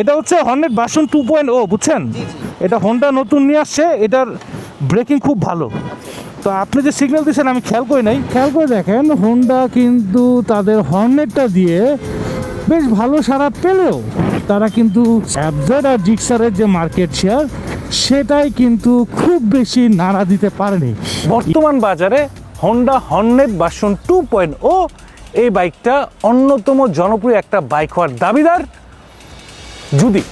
এটা হচ্ছে Hornet version two point O বুঝছেন? এটা হন্ডা নতুন নিয়ে আসছে এটার ব্রেকিং খুব ভালো। তো আপনি যে সিগন্যাল দিয়েছেন আমি খেয়াল করি নাই। খেয়াল করে দেখেন হোন্ডা কিন্তু তাদের হর্নেটটা দিয়ে বেশ ভালো সারা পেলেও তারা কিন্তু অ্যাবজেড আর জিক্সারের যে মার্কেট শেয়ার সেটাই কিন্তু খুব বেশি নাড়া দিতে পারেনি। বর্তমান বাজারে Honda Hornet version two point O এই বাইকটা অন্যতম জনপ্রিয় একটা বাইক হওয়ার দাবিদার। যদি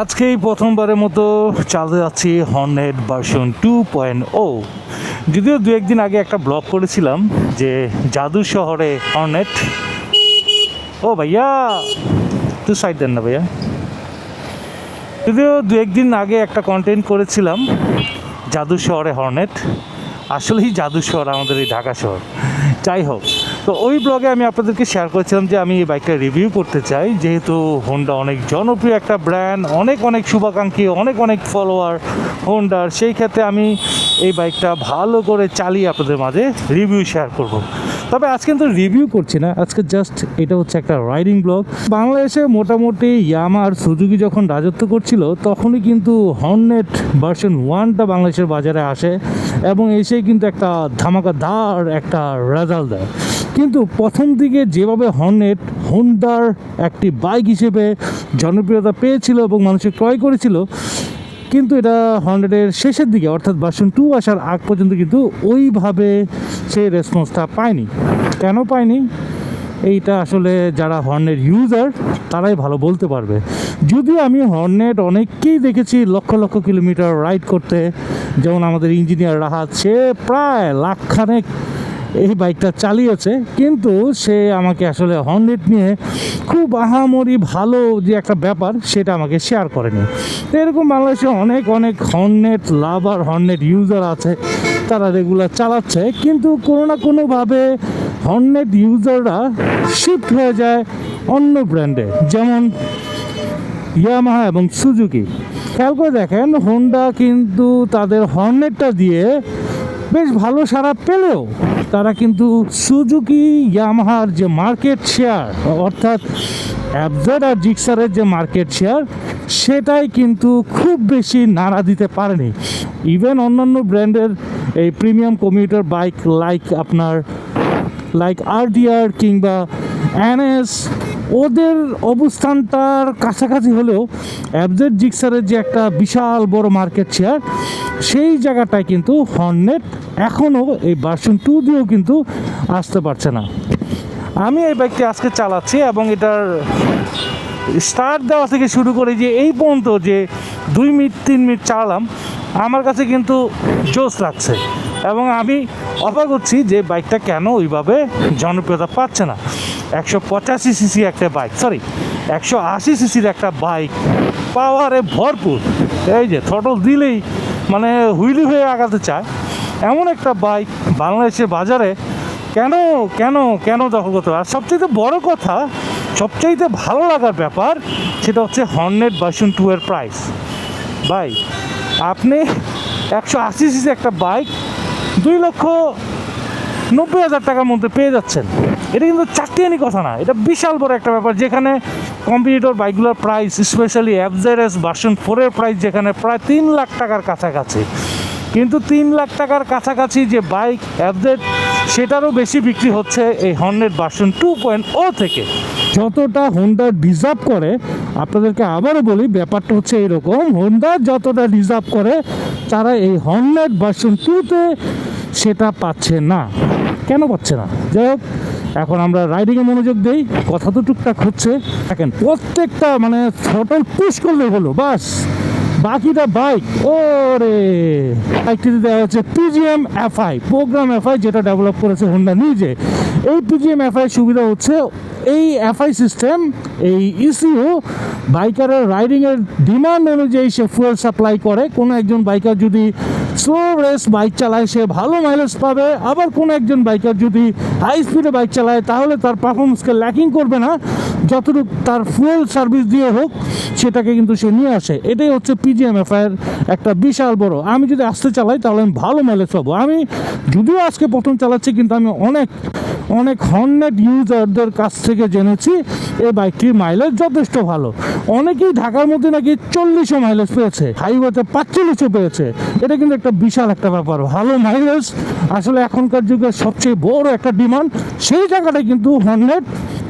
আজকেই প্রথমবারের মতো চালাতে যাচ্ছি Hornet version two point O যদিও দু একদিন আগে একটা ব্লগ করেছিলাম যে জাদু শহরে হর্নেট ও ভাইয়া তুই সাইড দেন না ভাইয়া। যদিও দু একদিন আগে একটা কন্টেন্ট করেছিলাম জাদু শহরে হর্নেট আসলেই জাদু শহর আমাদের এই ঢাকা শহর। যাই হোক তো ওই ব্লগে আমি আপনাদেরকে শেয়ার করেছিলাম যে আমি এই বাইকটা রিভিউ করতে চাই। যেহেতু হোন্ডা অনেক জনপ্রিয় একটা ব্র্যান্ড অনেক অনেক শুভাকাঙ্ক্ষী, অনেক অনেক ফলোয়ার হোন্ডার সেই ক্ষেত্রে আমি এই বাইকটা ভালো করে চালিয়ে আপনাদের মাঝে রিভিউ শেয়ার করব। তবে আজকে কিন্তু রিভিউ করছি না, আজকে জাস্ট এটা হচ্ছে একটা রাইডিং ব্লগ বাংলাদেশে মোটামুটি ইয়ামা আর সুজুকি যখন রাজত্ব করছিল, তখনই কিন্তু হর্নেট ভার্সন ওয়ানটা বাংলাদেশের বাজারে আসে এবং এসেই কিন্তু একটা ধামাকাদার একটা রেজাল্ট দেয়। কিন্তু প্রথম দিকে যেভাবে হর্নেট, হোন্ডার একটি বাইক হিসেবে জনপ্রিয়তা পেয়েছিল এবং মানুষের ক্রয় করেছিল, কিন্তু এটা হান্ড্রেডের শেষের দিকে, অর্থাৎ ভার্সন টু আসার আগ পর্যন্ত কিন্তু ওইভাবে সেই রেসপন্সটা পায়নি। কেন পায়নি? এইটা আসলে যারা হর্নের ইউজার তারাই ভালো বলতে পারবে। যদিও আমি হর্নেট অনেককেই দেখেছি লক্ষ লক্ষ কিলোমিটার রাইড করতে, যেমন আমাদের ইঞ্জিনিয়ার রাহাত, সে প্রায় লাখখানেক এই বাইকটা চালিয়েছে, কিন্তু সে আমাকে আসলে হর্নেট নিয়ে খুব আহামরি ভালো যে একটা ব্যাপার, সেটা আমাকে শেয়ার করেনি। এরকম বাংলাদেশে অনেক অনেক হর্নেট লাভার হর্নেট ইউজার আছে, তারা রেগুলার চালাচ্ছে, কিন্তু কোনো না কোনোভাবে হর্নেট ইউজাররা শিফট হয়ে যায় অন্য ব্র্যান্ডে যেমন ইয়ামাহা এবং সুজুকি খেয়াল করে দেখেন হোন্ডা কিন্তু তাদের হর্নেটটা দিয়ে বেশ ভালো সারা পেলেও তারা কিন্তু সুজুকি ইয়ামাহার যে মার্কেট শেয়ার, অর্থাৎ অ্যাবজেড আর জিক্সারের যে মার্কেট শেয়ার, সেটাই কিন্তু খুব বেশি নাড়া দিতে পারেনি। ইভেন অন্যান্য ব্র্যান্ডের এই প্রিমিয়াম কমিউটার বাইক লাইক আপনার লাইক আরডিআর কিংবা এনএস ওদের অবস্থানটার কাছাকাছি হলেও অ্যাবজেড জিক্সারের যে একটা বিশাল বড় মার্কেট শেয়ার, সেই জায়গাটায় কিন্তু হর্নেট এখনও এই ভার্সন টু দিয়েও কিন্তু আসতে পারছে না। আমি এই বাইকটি আজকে চালাচ্ছি এবং এটার স্টার্ট দেওয়া থেকে শুরু করে যে এই পর্যন্ত যে দুই মিনিট, তিন মিনিট চালালাম আমার কাছে কিন্তু জোশ লাগছে। এবং আমি অবাক হচ্ছি যে বাইকটা কেন ওইভাবে জনপ্রিয়তা পাচ্ছে না। একশো পঁচাশি সিসি একটা বাইক সরি একশো আশি সিসির একটা বাইক পাওয়ারে ভরপুর। এই যে থটল দিলেই মানে হুইলি হয়ে আগাতে চায়। এমন একটা বাইক বাংলাদেশের বাজারে কেন কেন কেন দখল করতে আর সবচেয়ে বড় কথা, সবচাইতে ভালো লাগার ব্যাপার সেটা হচ্ছে হর্নেট ভার্সন টু এর প্রাইস ভাই, আপনি একশো আশি সিসি একটা বাইক দুই লক্ষ নব্বই হাজার টাকার মধ্যে পেয়ে যাচ্ছেন। এটা কিন্তু চারটিয়ানি কথা না, এটা বিশাল বড় একটা ব্যাপার যেখানে কম্পিউটার বাইকগুলোর প্রাইস স্পেশালি এফজেডএস ভার্সন ফোরের প্রাইস যেখানে প্রায় তিন লাখ টাকার কাছাকাছি। কিন্তু তিন লাখ টাকার কাছাকাছি যে বাইক অ্যাভজেড সেটারও বেশি বিক্রি হচ্ছে এই Hornet version two point O থেকে। যতটা হোন্ডা ডিজার্ভ করে, আপনাদেরকে আবারও বলি, ব্যাপারটা হচ্ছে এরকম হোন্ডা যতটা ডিজার্ভ করে, তারা এই হর্নেট ভার্সন টুতে সেটা পাচ্ছে না। কেন পাচ্ছে না? যাই হোক এখন আমরা রাইডিংয়ে মনোযোগ দিই, কথা তো টুকটাক হচ্ছে। দেখেন, প্রত্যেকটা মানে থ্রটল পুশ করলে হলো, বাস। বাকিটা বাইক ও ওরে! বাইকটিতে দেওয়া হচ্ছে পিজিএম এফআই প্রোগ্রাম এফআই যেটা ডেভেলপ করেছে হোন্ডা নিজে। এই পিজিএম এফআই সুবিধা হচ্ছে, এই এফআই সিস্টেম এই ইসিও বাইকারের রাইডিংয়ের ডিমান্ড অনুযায়ী সে ফুয়েল সাপ্লাই করে। কোনো একজন বাইকার যদি স্লো রেস বাইক চালায়, সে ভালো মাইলেজ পাবে। আবার কোনো একজন বাইকার যদি হাই স্পিডে বাইক চালায়, তাহলে তার পারফরমেন্সকে ল্যাকিং করবে না। যতটুকু তার ফুয়েল সার্ভিস দিয়ে হোক, সেটাকে কিন্তু সে নিয়ে আসে। এটাই হচ্ছে পিজিএমএফ এর একটা বিশাল বড়। আমি যদি আস্তে চালাই, তাহলে আমি ভালো মাইলেজ পাবো। আমি যদিও আজকে প্রথম চালাচ্ছি, কিন্তু আমি অনেক অনেক হর্নেট ইউজারদের কাছ থেকে জেনেছি। এই বাইকটির মাইলেজ যথেষ্ট ভালো। অনেকেই ঢাকার মধ্যে নাকি চল্লিশও মাইলেজ পেয়েছে হাইওয়েতে পাঁচচল্লিশও পেয়েছে। এটা কিন্তু একটা বিশাল একটা ব্যাপার। ভালো মাইলেজ আসলে এখনকার যুগে সবচেয়ে বড় একটা ডিমান্ড সেই জায়গাটায় কিন্তু হর্নেট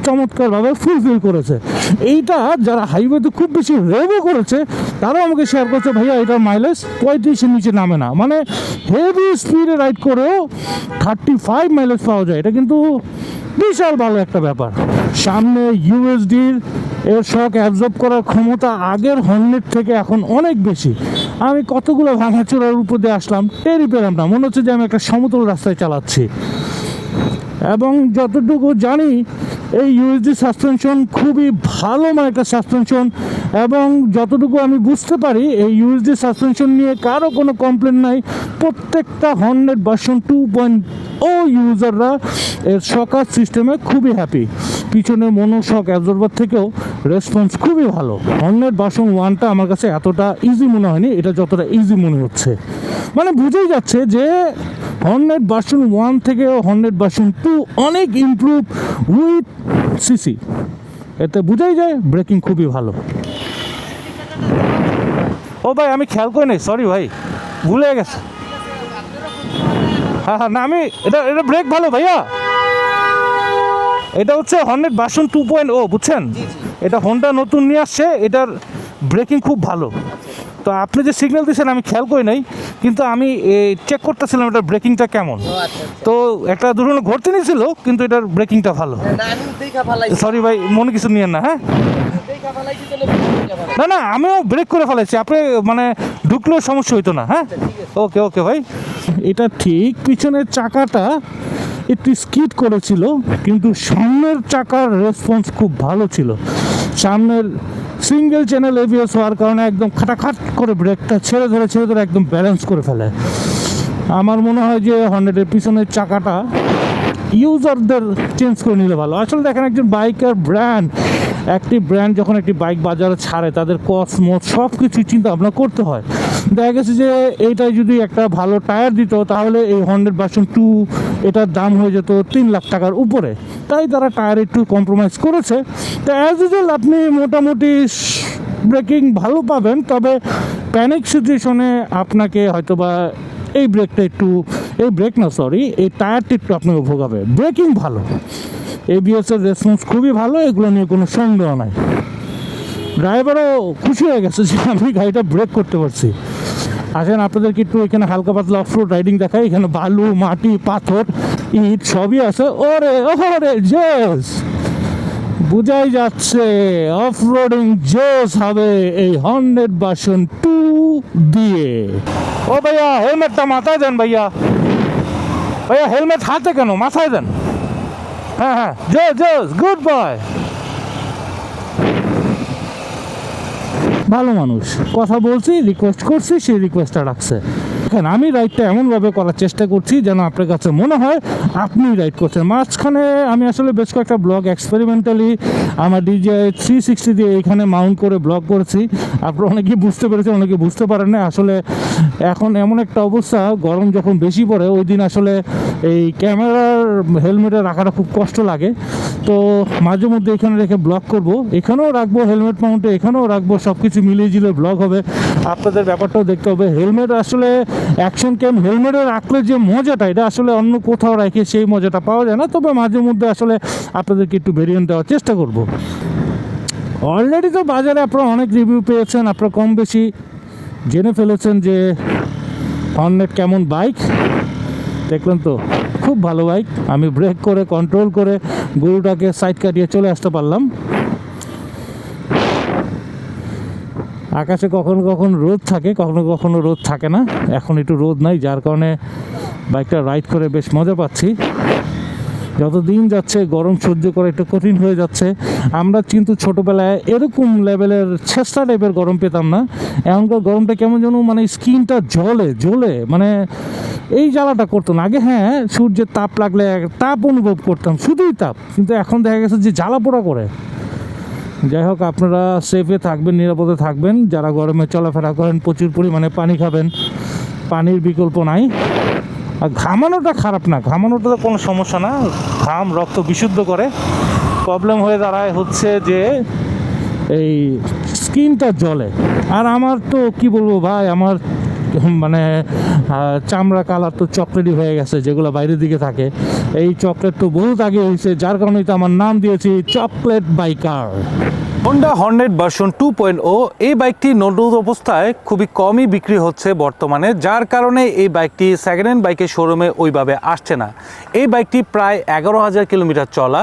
চমৎকারভাবে ফুলফিল করেছে। এইটা যারা হাইওয়েতে খুব বেশি রেভও করেছে, তারাও আমাকে শেয়ার করছে, ভাইয়া, এটার মাইলেজ পঁয়ত্রিশের নিচে নামে না। মানে হেভি স্পিডে রাইড করেও থার্টি ফাইভ মাইলেজ পাওয়া যায়। এটা কিন্তু বিশাল ভালো একটা ব্যাপার। সামনে ইউএসডির এর শক অ্যাবজর্ব করার ক্ষমতা আগের হর্নেট থেকে এখন অনেক বেশি। আমি কতগুলো ভাঙাচোরার উপর দিয়ে আসলাম টেরই পেলাম না মনে হচ্ছে যে আমি একটা সমতল রাস্তায় চালাচ্ছি। এবং যতটুকু জানি, এই ইউএসডি সাসপেনশন খুবই ভালো একটা সাসপেনশন এবং যতটুকু আমি বুঝতে পারি, এই ইউএসডি সাসপেনশন নিয়ে কারও কোনো কমপ্লেন নাই। প্রত্যেকটা Hornet version two point O ইউজাররা এর শকার সিস্টেমে খুবই হ্যাপি পিছনে মনো শক অ্যাবজর্ভার থেকেও রেসপন্স খুবই ভালো। হর্নেট ভার্সন ওয়ানটা আমার কাছে এতটা ইজি মনে হয়নি, এটা যতটা ইজি মনে হচ্ছে। মানে বুঝেই যাচ্ছে যে হর্নেট ভার্সন ওয়ান থেকে হর্নেট ভার্সন টু অনেক ইমপ্রুভ উইথ সিসি এতে বোঝাই যায় ব্রেকিং খুবই ভালো। ও ভাই, আমি খেয়াল করি নাই সরি ভাই, ভুলে গেছে। হ্যাঁ হ্যাঁ না আমি এটা এটা ব্রেক ভালো ভাইয়া। এটা হচ্ছে Hornet version two point O বুঝছেন? এটা হোন্ডা নতুন নিয়ে আসছে এটার ব্রেকিং খুব ভালো। তো আপনি যে সিগন্যাল দিয়েছেন আমি খেয়াল করি নাই কিন্তু আমি চেক করতেছিলাম এটার ব্রেকিংটা কেমন। তো একটা দুর্ঘটনা ঘটতে নিয়েছিল কিন্তু এটার ব্রেকিংটা ভালো। সরি ভাই মনে কিছু নিয়েন না হ্যাঁ? না না, আমিও ব্রেক করে ফেলেছি। আপনি মানে ঢুকলেও সমস্যা হইতো না হ্যাঁ? ওকে ওকে ভাই। এটা ঠিক, পিছনের চাকাটা একটু স্কিড করেছিল, কিন্তু সামনের চাকার রেসপন্স খুব ভালো ছিল। সামনের সিঙ্গেল চ্যানেল এবিএস হওয়ার কারণে একদম খাটাখাট করে ব্রেকটা ছেড়ে ধরে ছেড়ে ধরে একদম ব্যালেন্স করে ফেলে। আমার মনে হয় যে হন্ড্রেডের পিছনের চাকাটা ইউজারদের চেঞ্জ করে নিলে ভালো। আসলে দেখেন, একজন বাইকার ব্র্যান্ড একটি ব্র্যান্ড যখন একটি বাইক বাজারে ছাড়ে, তাদের কসমোস সব কিছু চিন্তা ভাবনা করতে হয়। দেখা গেছে যে এইটাই যদি একটা ভালো টায়ার দিত, তাহলে এই হন্ড্রেড ভার্সন টু এটার দাম হয়ে যেত তিন লাখ টাকার উপরে। তাই তারা টায়ার একটু কম্প্রোমাইজ করেছে। তো অ্যাজ ইউজুয়াল আপনি মোটামুটি ব্রেকিং ভালো পাবেন, তবে প্যানিক সিচুয়েশনে আপনাকে হয়তোবা এই ব্রেকটা একটু, এই ব্রেক না সরি এই টায়ারটা একটু আপনাকে ভোগাবে। ব্রেকিং ভালো। এবিএস এর রেসপন্স খুবই ভালো, এগুলো নিয়ে কোনো সন্দেহ নাই। ড্রাইভারও খুশি হয়ে গেছে যে আমি গাড়িটা ব্রেক করতে পারছি। আসেন, আপনাদেরকে একটু এখানে হালকা পাতলা অফ রোড রাইডিং দেখাই। এখানে বালু, মাটি, পাথর, ইট সবই আছে। ওরে ওরে, জোস! বুঝাই যাচ্ছে অফ রোডিং জোস হবে এই হন্ড্রেড ভার্সন টু দিয়ে। ও ভাইয়া হেলমেটটা মাথায় দেন ভাইয়া। ভাইয়া হেলমেট হাতে কেন? মাথায় দেন। হ্যাঁ হ্যাঁ। জোস জোস গুড বয় ভালো মানুষ। কথা বলছি রিকোয়েস্ট করছি, সেই রিকোয়েস্টটা রাখছে। দেখেন, আমি রাইডটা এমনভাবে করার চেষ্টা করছি যেন আপনার কাছে মনে হয় আপনি রাইড করছেন। মাঝখানে আমি আসলে বেশ কয়েকটা ব্লগ এক্সপেরিমেন্টালি আমার ডিজে থ্রি সিক্সটি দিয়ে এখানে মাউন্ট করে ব্লগ করেছি। আপনারা অনেকেই বুঝতে পেরেছেন, অনেকে বুঝতে পারেন না। আসলে এখন এমন একটা অবস্থা, গরম যখন বেশি পড়ে, ওই দিন আসলে এই ক্যামেরার হেলমেটে রাখাটা খুব কষ্ট লাগে। তো মাঝে মধ্যে এখানে রেখে ব্লগ করব। এখানেও রাখব হেলমেট মাউন্টে এখানেও রাখব সব কিছু মিলিয়ে ঝিলিয়ে ব্লগ হবে। আপনাদের ব্যাপারটাও দেখতে হবে। হেলমেট আসলে অ্যাকশন ক্যাম হেলমেটে রাখলে যে মজাটা, এটা আসলে অন্য কোথাও রেখে সেই মজাটা পাওয়া যায় না। তবে মাঝে মধ্যে আসলে আপনাদেরকে একটু ভেরিয়েন্ট দেওয়ার চেষ্টা করব। অলরেডি তো বাজারে আপনারা অনেক রিভিউ পেয়েছেন, আপনারা কম বেশি জেনে ফেলেছেন যে হর্নেট কেমন বাইক দেখলেন তো, খুব ভালো বাইক আমি ব্রেক করে কন্ট্রোল করে গরুটাকে সাইড কাটিয়ে চলে আসতে পারলাম। আকাশে কখনো কখনো রোদ থাকে, কখনো কখনো রোদ থাকে না। এখন একটু রোদ নাই, যার কারণে বাইকটা রাইড করে বেশ মজা পাচ্ছি। যত দিন যাচ্ছে, গরম সহ্য করা একটু কঠিন হয়ে যাচ্ছে। আমরা কিন্তু ছোটোবেলায় এরকম লেভেলের ছেঁচড়া টাইপের গরম পেতাম না। এখনকার গরমটা কেমন যেন মানে স্কিনটা জ্বলে জ্বলে মানে এই জ্বালাটা করতো না। আগে হ্যাঁ সূর্যের তাপ লাগলে তাপ অনুভব করতাম, শুধুই তাপ। কিন্তু এখন দেখা গেছে যে জ্বালা পোড়া করে। যাই হোক, আপনারা সেফে থাকবেন, নিরাপদে থাকবেন। যারা গরমে চলাফেরা করেন, প্রচুর পরিমাণে পানি খাবেন। পানির বিকল্প নাই। আর ঘামানোটা খারাপ না ঘামানোটা তো কোনো সমস্যা না। ঘাম, রক্ত বিশুদ্ধ করে। প্রবলেম হয়ে দাঁড়ায় হচ্ছে যে এই স্কিনটা জ্বলে। আর আমার তো কি বলব ভাই, আমার মানে চামড়া কালার তো চকলেটই হয়ে গেছে, যেগুলো বাইরের দিকে থাকে। এই চকলেট তো বহুত আগে হয়েছে, যার কারণেই তো আমার নাম দিয়েছি chocolate biker. Honda Hornet version two point O, এই বাইকটি নতুন অবস্থায় খুবই কমই বিক্রি হচ্ছে বর্তমানে, যার কারণে এই বাইকটি সেকেন্ড হ্যান্ড বাইকের শোরুমে ওইভাবে আসছে না। এই বাইকটি প্রায় এগারো হাজার কিলোমিটার চলা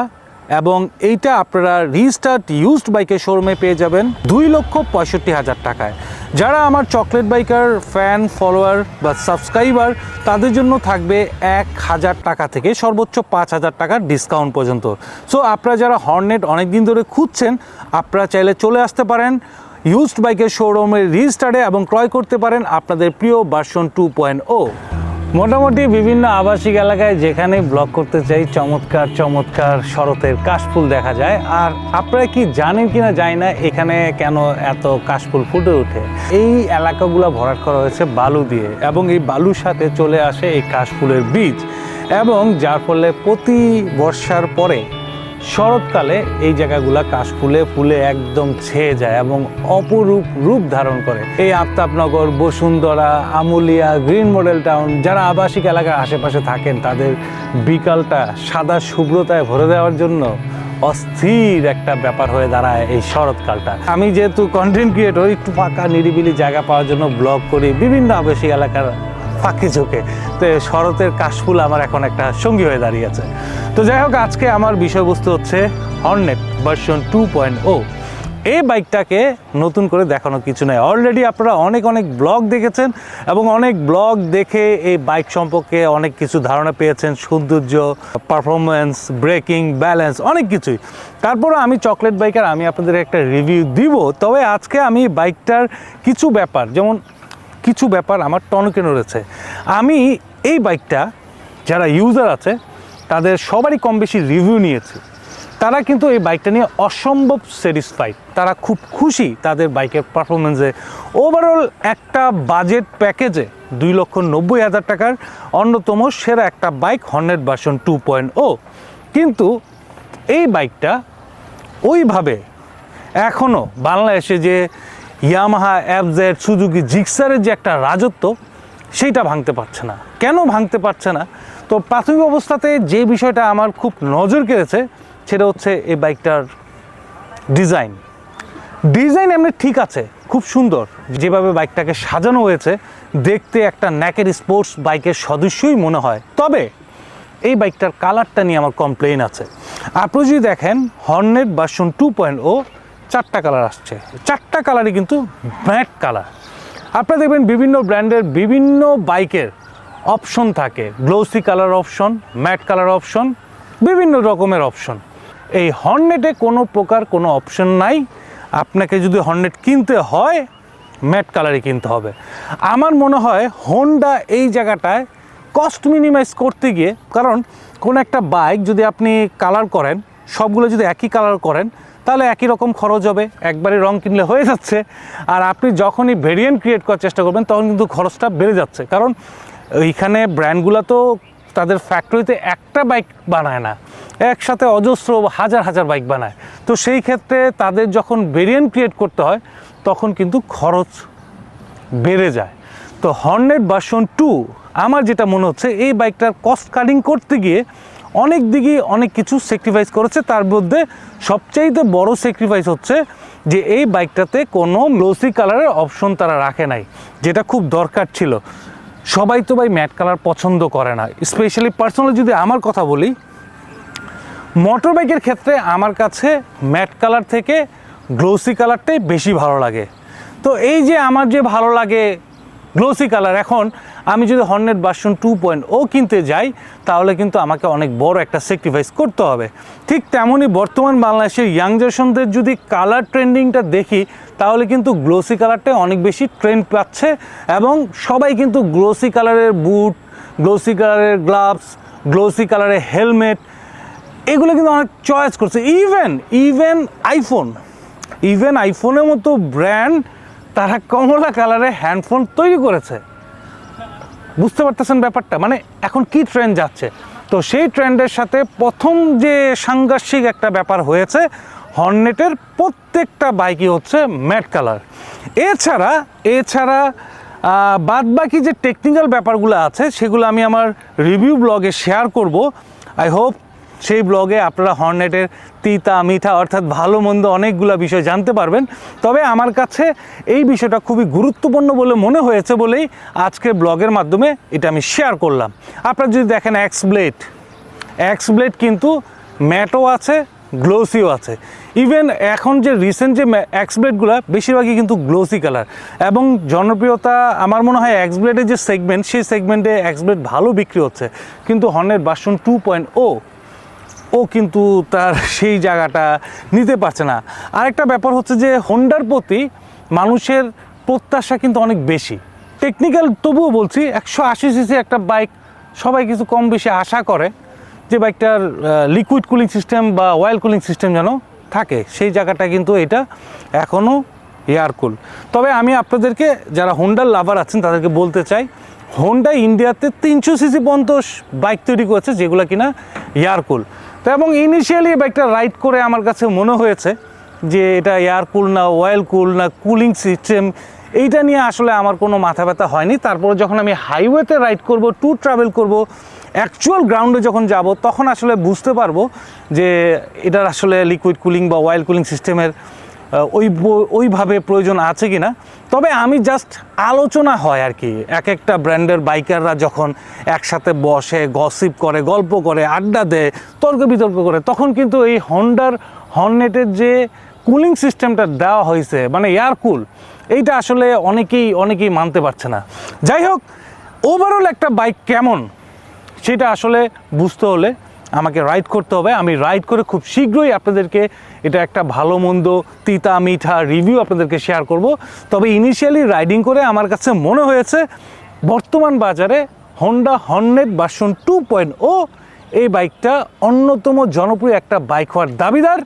এবং এইটা আপনারা রিস্টার্ট ইউজড বাইকের শোরুমে পেয়ে যাবেন দুই লক্ষ পঁয়ষট্টি হাজার টাকায়। যারা আমার চকলেট বাইকার, ফ্যান, ফলোয়ার বা সাবস্ক্রাইবার, তাদের জন্য থাকবে এক হাজার টাকা থেকে সর্বোচ্চ পাঁচ হাজার টাকার ডিসকাউন্ট পর্যন্ত। সো আপনারা যারা হর্নেট অনেক দিন ধরে খুঁজছেন, আপনারা চাইলে চলে আসতে পারেন, ইউজড বাইকের শোরুমে রিস্টার্টে এবং ক্রয় করতে পারেন আপনাদের প্রিয় ভার্সন টু পয়েন্ট ও। মোটামুটি বিভিন্ন আবাসিক এলাকায় যেখানে ব্লক করতে চাই, চমৎকার চমৎকার শরতের কাশফুল দেখা যায়। আর আপনারা কি জানেন কিনা জানি না, এখানে কেন এত কাশফুল ফুটে ওঠে? এই এলাকাগুলো ভরাট করা হয়েছে বালু দিয়ে এবং এই বালুর সাথে চলে আসে এই কাশফুলের বীজ। এবং যার ফলে প্রতি বর্ষার পরে শরৎকালে এই জায়গাগুলা কাশ ফুলে ফুলে একদম ছেয়ে যায় এবং অপরূপ রূপ ধারণ করে। এই Aftabnagar, Bashundhara, Amulia, Green Model Town যারা আবাসিক এলাকার আশেপাশে থাকেন, তাদের বিকালটা সাদা শুভ্রতায় ভরে দেওয়ার জন্য অস্থির একটা ব্যাপার হয়ে দাঁড়ায় এই শরৎকালটা। আমি যেহেতু কন্টেন্ট ক্রিয়েটর একটু ফাঁকা, নিরিবিলি জায়গা পাওয়ার জন্য ব্লগ করি, বিভিন্ন আবাসিক এলাকার ফাঁকে ঝোঁকে। তো শরতের কাশফুল আমার এখন একটা সঙ্গী হয়ে দাঁড়িয়েছে। তো যাই হোক, আজকে আমার বিষয়বস্তু হচ্ছে Hornet version two point O এই বাইকটাকে নতুন করে দেখানো কিছু নেই অলরেডি আপনারা অনেক অনেক ব্লগ দেখেছেন এবং অনেক ব্লগ দেখে এই বাইক সম্পর্কে অনেক কিছু ধারণা পেয়েছেন। সৌন্দর্য পারফরমেন্স ব্রেকিং ব্যালেন্স অনেক কিছুই। তারপরে আমি চকলেট বাইকার আমি আপনাদের একটা রিভিউ দিব। তবে আজকে আমি বাইকটার কিছু ব্যাপার, যেমন কিছু ব্যাপার আমার টনকে নড়েছে। আমি এই বাইকটা, যারা ইউজার আছে, তাদের সবারই কম বেশি রিভিউ নিয়েছি। তারা কিন্তু এই বাইকটা নিয়ে অসম্ভব স্যাটিসফাইড তারা খুব খুশি তাদের বাইকের পারফরমেন্সে ওভারঅল একটা বাজেট প্যাকেজে দুই লক্ষ নব্বই হাজার টাকার অন্যতম সেরা একটা bike Hornet version two point O কিন্তু এই বাইকটা ওইভাবে এখনও বাংলাদেশে যে ইয়ামাহা অ্যাবজেড সুজুকি জিক্সারের যে একটা রাজত্ব, সেইটা ভাঙতে পারছে না। কেন ভাঙতে পারছে না? তো প্রাথমিক অবস্থাতে যে বিষয়টা আমার খুব নজর কেড়েছে, সেটা হচ্ছে এই বাইকটার ডিজাইন। ডিজাইন এমনি ঠিক আছে, খুব সুন্দর। যেভাবে বাইকটাকে সাজানো হয়েছে, দেখতে একটা ন্যাকের স্পোর্টস বাইকের সদস্যই মনে হয়। তবে এই বাইকটার কালারটা নিয়ে আমার কমপ্লেন আছে। আপনি যদি দেখেন Hornet version two point O চারটা কালার আসছে। চারটা কালারই কিন্তু ম্যাট কালার। আপনারা দেখবেন বিভিন্ন ব্র্যান্ডের বিভিন্ন বাইকের অপশন থাকে। Glossy colour option, matte colour option, বিভিন্ন রকমের অপশন। এই হর্নেটে কোনো প্রকার কোনো অপশন নাই। আপনাকে যদি হর্নেট কিনতে হয়, ম্যাট কালারই কিনতে হবে। আমার মনে হয় হোন্ডা এই জায়গাটায় কস্ট মিনিমাইজ করতে গিয়ে, কারণ কোন একটা বাইক যদি আপনি কালার করেন, সবগুলো যদি একই কালার করেন তাহলে একই রকম খরচ হবে। একবারে রং কিনলে হয়ে যাচ্ছে। আর আপনি যখনই ভেরিয়েন্ট ক্রিয়েট করার চেষ্টা করবেন, তখন কিন্তু খরচটা বেড়ে যাচ্ছে। কারণ এইখানে ব্র্যান্ডগুলো তো তাদের ফ্যাক্টরিতে একটা বাইক বানায় না। একসাথে অজস্র হাজার হাজার বাইক বানায়। তো সেই ক্ষেত্রে তাদের যখন ভেরিয়েন্ট ক্রিয়েট করতে হয়, তখন কিন্তু খরচ বেড়ে যায়। তো হর্নেট ভার্সন টু আমার যেটা মনে হচ্ছে, এই বাইকটার কস্ট কাটিং করতে গিয়ে অনেক দিকে অনেক কিছু স্যাক্রিফাইস করেছে। তার মধ্যে সবচাইতে বড় স্যাক্রিফাইস হচ্ছে যে এই বাইকটাতে কোনো গ্লোসি কালারের অপশন তারা রাখে নাই, যেটা খুব দরকার ছিল। সবাই তো ভাই ম্যাট কালার পছন্দ করে না। স্পেশালি পার্সোনালি যদি আমার কথা বলি মোটর বাইকের ক্ষেত্রে আমার কাছে ম্যাট কালার থেকে গ্লোসি কালারটাই বেশি ভালো লাগে। তো এই যে আমার যে ভালো লাগে গ্লোসি কালার এখন আমি যদি Hornet version two point O কিনতে যাই, তাহলে কিন্তু আমাকে অনেক বড় একটা স্যাক্রিফাইস করতে হবে। ঠিক তেমনই বর্তমান বাংলাদেশের ইয়াং জেনারেশনদের যদি কালার ট্রেন্ডিংটা দেখি, তাহলে কিন্তু গ্লোসি কালারটা অনেক বেশি ট্রেন্ড পাচ্ছে এবং সবাই কিন্তু গ্লোসি কালারের বুট গ্লোসি কালারের গ্লাভস গ্লোসি কালারের হেলমেট এগুলো কিন্তু অনেক চয়েস করছে। ইভেন ইভেন আইফোন ইভেন আইফোনের মতো ব্র্যান্ড তারা কমলা কালারের হ্যান্ডফোন তৈরি করেছে। বুঝতে পারতেছেন ব্যাপারটা? মানে এখন কি ট্রেন্ড যাচ্ছে? তো সেই ট্রেন্ডের সাথে প্রথম যে সাংঘর্ষিক একটা ব্যাপার হয়েছে হর্নেটের প্রত্যেকটা বাইকই হচ্ছে ম্যাট কালার এছাড়া এছাড়া বাদ বাকি যে টেকনিক্যাল ব্যাপারগুলো আছে, সেগুলো আমি আমার রিভিউ ব্লগে শেয়ার করব। আই হোপ সেই ব্লগে আপনারা হর্নেটের তিতা, মিঠা অর্থাৎ ভালো, মন্দ অনেকগুলো বিষয় জানতে পারবেন। তবে আমার কাছে এই বিষয়টা খুবই গুরুত্বপূর্ণ বলে মনে হয়েছে বলেই আজকের ব্লগের মাধ্যমে এটা আমি শেয়ার করলাম। আপনারা যদি দেখেন এক্স ব্লেড এক্স ব্লেড কিন্তু ম্যাটও আছে গ্লোসিও আছে। ইভেন এখন যে রিসেন্ট যে এক্স ব্লেডগুলো বেশিরভাগই কিন্তু গ্লোসি কালার এবং জনপ্রিয়তা আমার মনে হয় এক্স ব্লেডের যে সেগমেন্ট সেই সেগমেন্টে এক্স ব্লেড ভালো বিক্রি হচ্ছে। কিন্তু হর্নের বাসন টু পয়েন্ট ও ও কিন্তু তার সেই জায়গাটা নিতে পারছে না। আরেকটা ব্যাপার হচ্ছে যে হোন্ডার প্রতি মানুষের প্রত্যাশা কিন্তু অনেক বেশি। টেকনিক্যাল তবুও বলছি, একশো আশি সিসি একটা বাইক সবাই কিছু কম বেশি আশা করে যে বাইকটার লিকুইড কুলিং সিস্টেম বা অয়েল কুলিং সিস্টেম যেন থাকে। সেই জায়গাটা কিন্তু এটা এখনও এয়ারকুল তবে আমি আপনাদেরকে, যারা হোন্ডার লাভার আছেন, তাদেরকে বলতে চাই হোন্ডা ইন্ডিয়াতে তিনশো সিসি পর্যন্ত বাইক তৈরি করেছে, যেগুলো কিনা এয়ারকুল তো এবং ইনিশিয়ালি বাইকটা রাইড করে আমার কাছে মনে হয়েছে যে এটা এয়ার কুল না অয়েল কুল না কুলিং সিস্টেম এইটা নিয়ে আসলে আমার কোনো মাথা ব্যথা হয়নি। তারপরে যখন আমি হাইওয়েতে রাইড করব ট্যুর ট্রাভেল করব অ্যাকচুয়াল গ্রাউন্ডে যখন যাব, তখন আসলে বুঝতে পারব যে এটার আসলে লিকুইড কুলিং বা অয়েল কুলিং সিস্টেমের ওই ওইভাবে প্রয়োজন আছে কি না তবে আমি জাস্ট আলোচনা হয় আর কি। এক একটা ব্র্যান্ডের বাইকাররা যখন একসাথে বসে গসিপ করে, গল্প করে, আড্ডা দেয়, তর্ক বিতর্ক করে, তখন কিন্তু এই হন্ডার হর্নেটের যে কুলিং সিস্টেমটা দেওয়া হয়েছে মানে এয়ার কুল এইটা আসলে অনেকেই অনেকেই মানতে পারছে না। যাই হোক ওভারঅল একটা বাইক কেমন, সেটা আসলে বুঝতে হলে আমাকে রাইড করতে হবে। আমি রাইড করে খুব শীঘ্রই আপনাদেরকে এটা একটা ভালো মন্দ, তিতা মিঠা রিভিউ আপনাদেরকে শেয়ার করব। তবে ইনিশিয়ালি রাইডিং করে আমার কাছে মনে হয়েছে, বর্তমান বাজারে Honda Hornet version two point O এই বাইকটা অন্যতম জনপ্রিয় একটা বাইক হওয়ার দাবিদার।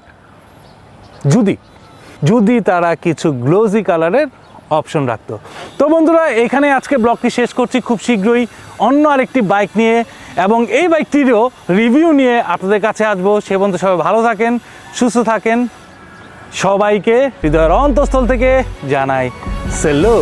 যদি যদি তারা কিছু গ্লোজি কালারের অপশন রাখতো। তো বন্ধুরা, এখানে আজকে ব্লগটি শেষ করছি। খুব শীঘ্রই অন্য আরেকটি বাইক নিয়ে এবং এই বাইকটিরও রিভিউ নিয়ে আপনাদের কাছে আসব। সে পর্যন্ত সবাই ভালো থাকেন, সুস্থ থাকেন। সবাইকে হৃদয়ের অন্তঃস্থল থেকে জানাই সেলো।